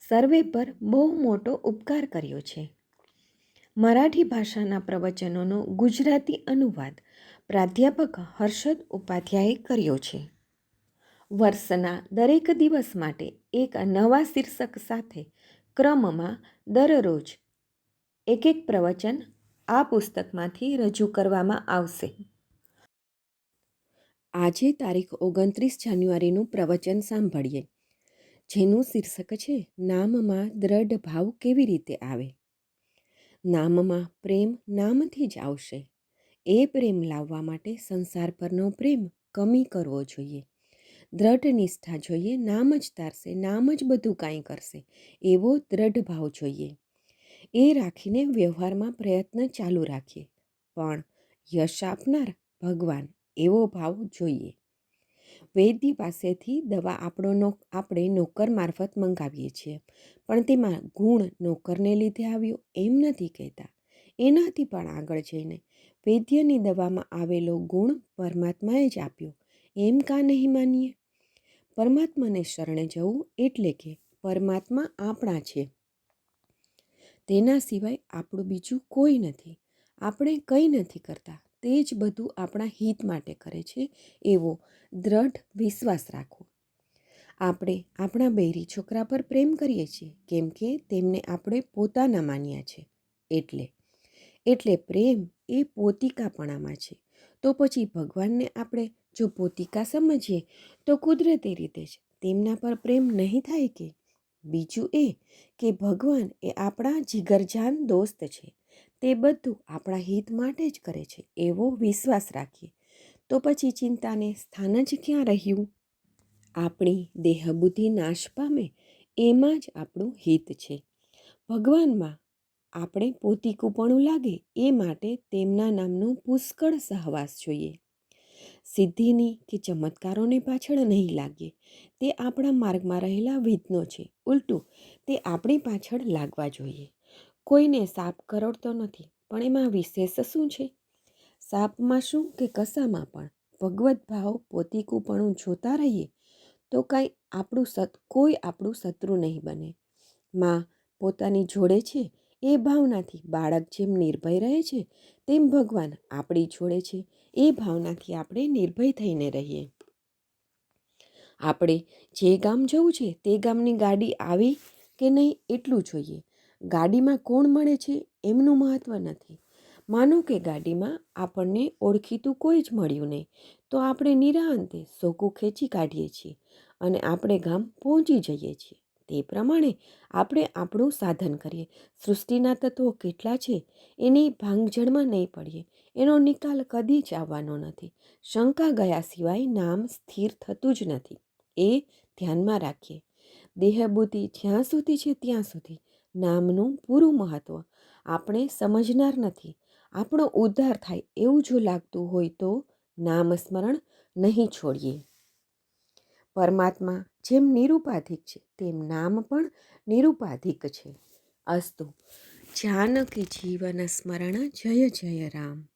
સર્વે પર બહુ મોટો ઉપકાર કર્યો છે. મરાઠી ભાષાના પ્રવચનોનો ગુજરાતી અનુવાદ પ્રાધ્યાપક હર્ષદ ઉપાધ્યાયે કર્યો છે. વર્ષના દરેક દિવસ માટે એક નવા શીર્ષક સાથે ક્રમમાં દરરોજ એક એક પ્રવચન આ પુસ્તકમાંથી રજૂ કરવામાં આવશે. આજે તારીખ ઓગણત્રીસ જાન્યુઆરીનું પ્રવચન સાંભળીએ. જેનું શીર્ષક છે, નામમાં દ્રઢ ભાવ કેવી રીતે આવે? નામમાં પ્રેમ નામથી જ આવશે. એ પ્રેમ લાવવા માટે સંસાર પરનો પ્રેમ કમી કરવો જોઈએ. દ્રઢ નિષ્ઠા જોઈએ, નામ જ તારશે, નામ જ બધું કાંઈ કરશે, એવો દ્રઢ ભાવ જોઈએ. એ રાખીને વ્યવહારમાં પ્રયત્ન ચાલુ રાખીએ. પણ યશ આપનાર ભગવાન એવો ભાવ જોઈએ. વૈદ્ય પાસેથી દવા આપણો આપણે નોકર મારફત મંગાવીએ છીએ. પણ તેમાં ગુણ નોકરને લીધે આવ્યો એમ નથી કહેતા. એનાથી પણ આગળ જઈને વૈદ્યની દવામાં આવેલો ગુણ પરમાત્માએ જ આપ્યો. એમ કા નહીં માનીએ? પરમાત્માને શરણે જવું એટલે કે પરમાત્મા આપણા છે. તેના સિવાય આપણું બીજું કોઈ નથી. આપણે કંઈ નથી કરતા. તે જ બધું આપણા હિત માટે કરે છે, એવો દ્રઢ વિશ્વાસ રાખો આપણે આપણા બૈરી છોકરા પર પ્રેમ કરીએ છીએ, કેમ કે તેમને આપણે પોતાના માન્યા છે, એટલે. એટલે પ્રેમ એ પોતિકાપણામાં છે. તો પછી ભગવાનને આપણે જો પોતિકા સમજીએ, તો કુદરતી રીતે જ તેમના પર પ્રેમ નહીં થાય કે? બીજું એ કે ભગવાન એ આપણા જીગરજાન દોસ્ત છે. તે બધું આપણા હિત માટે જ કરે છે, એવો વિશ્વાસ રાખીએ. તો પછી ચિંતાને સ્થાન જ ક્યાં રહ્યું? આપણી દેહબુદ્ધિ નાશ પામે, એમાં જ આપણું હિત છે. ભગવાનમાં આપણે પોતીકુપણું લાગે, એ માટે તેમના નામનો પુષ્કળ સહવાસ જોઈએ. સિદ્ધિની કે ચમત્કારોને પાછળ નહીં લાગીએ. તે આપણા માર્ગમાં રહેલા વિધનો છે. ઉલટું, તે આપણી પાછળ લાગવા જોઈએ. કોઈને સાપ કરડતો નથી, પણ એમાં વિશેષ શું છે? સાપમાં શું કે કસામાં પણ? ભગવદ્ ભાવ, પોતીકુપણું જોતા રહીએ તો કાંઈ આપણું સત, કોઈ આપણું શત્રુ નહીં બને. માં પોતાની જોડે છે, એ ભાવનાથી બાળક જેમ નિર્ભય રહે છે, તેમ ભગવાન આપણી જોડે છે, એ ભાવનાથી આપણે નિર્ભય થઈને રહીએ. આપણે જે ગામ જવું છે, તે ગામની ગાડી આવી કે નહીં, એટલું જોઈએ. ગાડીમાં કોણ મળે છે એમનું મહત્ત્વ નથી. માનો કે ગાડીમાં આપણને ઓળખીતું કોઈ જ મળ્યું નહીં, તો આપણે નિરાંતે સોકું ખેંચી કાઢીએ છીએ અને આપણે ગામ પહોંચી જઈએ છીએ. તે પ્રમાણે આપણે આપણું સાધન કરીએ. સૃષ્ટિના તત્વો કેટલા છે એની ભાંગઝડમાં નહીં પડીએ. એનો નિકાલ કદી જ આવવાનો નથી. શંકા ગયા સિવાય નામ સ્થિર થતું જ નથી. એ ધ્યાનમાં રાખીએ. દેહબુદ્ધિ જ્યાં સુધી છે ત્યાં સુધી નામનું પૂરું મહત્ત્વ આપણે સમજનાર નથી. આપણો ઉદ્ધાર થાય એવું જો લાગતું હોય તો નામસ્મરણ નહીં છોડીએ. પરમાત્મા જેમ નિરુપાધિક છે, તેમ નામ પણ નિરુપાધિક છે. અસ્તુ. જાનકી જીવન સ્મરણ જય જય રામ.